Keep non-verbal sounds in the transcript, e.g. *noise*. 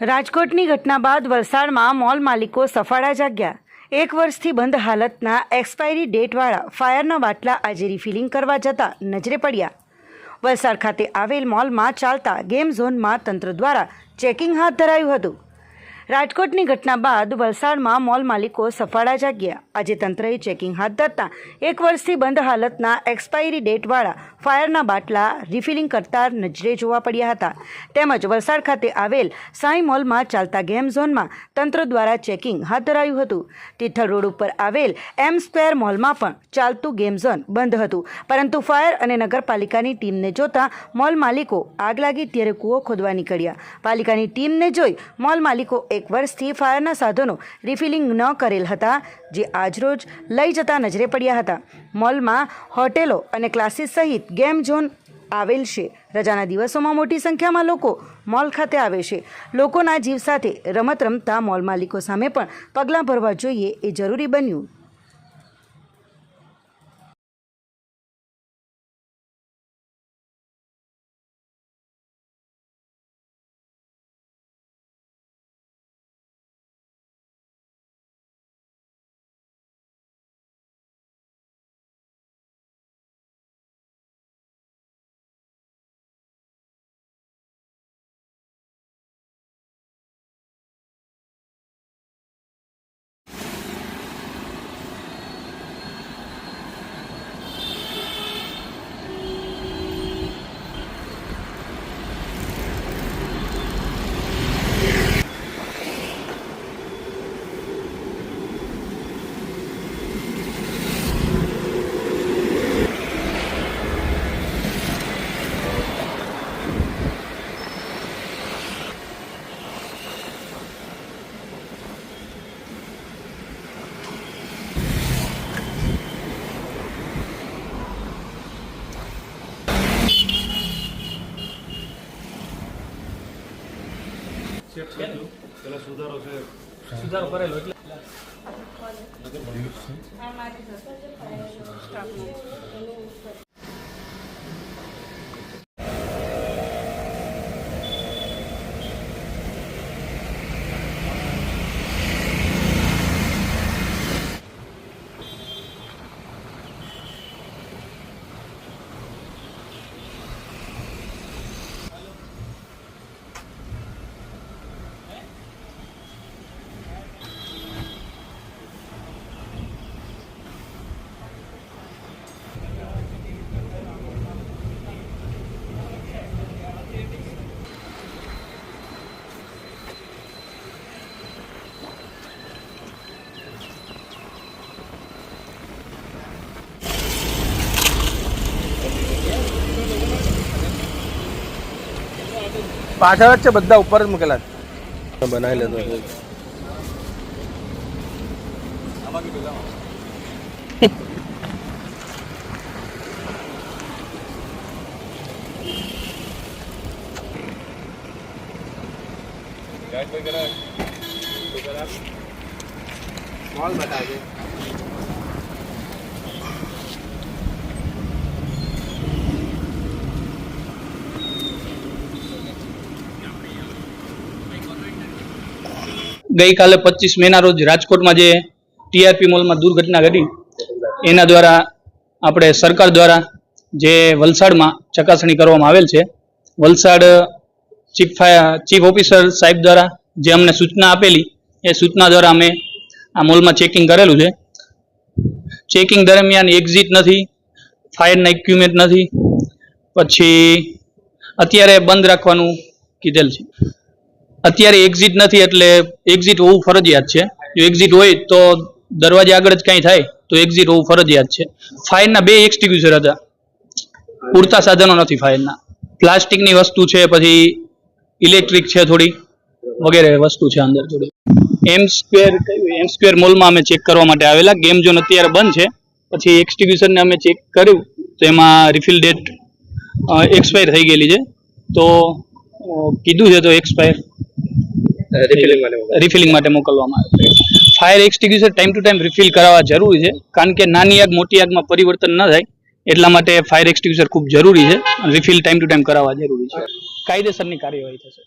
રાજકોટની ઘટના બાદ વલસાડમાં મોલ માલિકો સફાળા જાગ્યા. એક વર્ષથી બંધ હાલતના એક્સપાયરી ડેટવાળા ફાયરના બાટલા આજે રિફિલિંગ કરવા જતા નજરે પડ્યા. વલસાડ ખાતે આવેલ મોલમાં ચાલતા ગેમ ઝોનમાં તંત્ર દ્વારા ચેકિંગ હાથ ધરાયું હતું. રાજકોટની ઘટના બાદ વલસાડમાં મોલ માલિકો સફાળા જાગ્યા. આજે તંત્રએ ચેકિંગ હાથ ધરતા એક વર્ષથી બંધ હાલતના એક્સપાયરી ડેટવાળા ફાયરના બાટલા રિફિલિંગ કરતા નજરે જોવા પડ્યા હતા. તેમજ વલસાડ ખાતે આવેલ સાંઈ મોલમાં ચાલતા ગેમ ઝોનમાં તંત્ર દ્વારા ચેકિંગ હાથ ધરાયું હતું. તિથલ રોડ ઉપર આવેલ એમ સ્ક્વેર મોલમાં પણ ચાલતું ગેમ ઝોન બંધ હતું. પરંતુ ફાયર અને નગરપાલિકાની ટીમને જોતા મોલ માલિકો આગ લાગી ત્યારે કૂવો ખોદવા નીકળ્યા. પાલિકાની ટીમને જોઈ મોલ માલિકો એક વર્ષથી ફાયરના સાધનો રિફિલિંગ ન કરેલ હતા, જે આજરોજ લઈ જતા નજરે પડ્યા હતા. મોલમાં હોટેલો અને ક્લાસીસ સહિત ગેમ ઝોન આવેલ છે. રજાના દિવસોમાં મોટી સંખ્યામાં લોકો મોલ ખાતે આવે છે. લોકોના જીવ સાથે રમત રમતા મોલ માલિકો સામે પણ પગલાં ભરવા જોઈએ એ જરૂરી બન્યું પેલા સુધારો છે. સુધારો કરેલો એટલે? પાછળ જ છે બધા ઉપર જ મૂકેલા છે બનાવી લેતો છે. *laughs* ગાઈડ ભાઈ કરાવે તો કરાવે મોલ બતાવજે ગઈકાલે પચીસ મેના રોજ રાજકોટમાં જે ટીઆરપી મોલમાં દુર્ઘટના ઘટી, એના દ્વારા આપણે સરકાર દ્વારા જે વલસાડમાં ચકાસણી કરવામાં આવેલ છે, વલસાડ ચીફ ચીફ ઓફિસર સાહેબ દ્વારા જે અમને સૂચના આપેલી, એ સૂચના દ્વારા અમે આ મોલમાં ચેકિંગ કરેલું છે. ચેકિંગ દરમિયાન એક્ઝિટ નથી ફાયરના ઇક્વિપમેન્ટ નથી, પછી અત્યારે બંધ રાખવાનું કીધેલ છે. અત્યારે એક્ઝિટ નથી એટલે એક્ઝિટ હોવું ફરજિયાત છે. જો એક્ઝિટ હોય તો દરવાજા આગળ જ કંઈ થાય, તો એક્ઝિટ હોવું ફરજિયાત છે. ફાયરના બે એક્સટિગ્યુઝર હતા. પૂરતા સાધનો નથી ફાયરના પ્લાસ્ટિકની વસ્તુ છે, પછી ઇલેક્ટ્રિક છે થોડી, વગેરે વસ્તુ છે અંદર થોડી. એમ સ્ક્વેર એમ સ્ક્વેર મોલમાં અમે ચેક કરવા માટે આવેલા. ગેમ ઝોન અત્યારે બંધ છે. પછી એક્સટિગ્યુશનને અમે ચેક કર્યું, તો એમાં રિફિલ ડેટ એક્સપાયર થઈ ગયેલી છે. તો કીધું છે તો એક્સપાયર રિફિલિંગ માટે રિફિલિંગ માટે મોકલવામાં આવે fire extinguisher time to time refill કરાવવા જરૂરી છે, કારણ કે નાની આગ, મોટી આગમાં પરિવર્તન ન થાય, એટલા માટે ફાયર એક્સટિગ્યુશન ખૂબ જરૂરી છે રિફિલ ટાઈમ ટુ ટાઈમ કરાવવા જરૂરી છે. કાયદેસરની કાર્યવાહી થશે.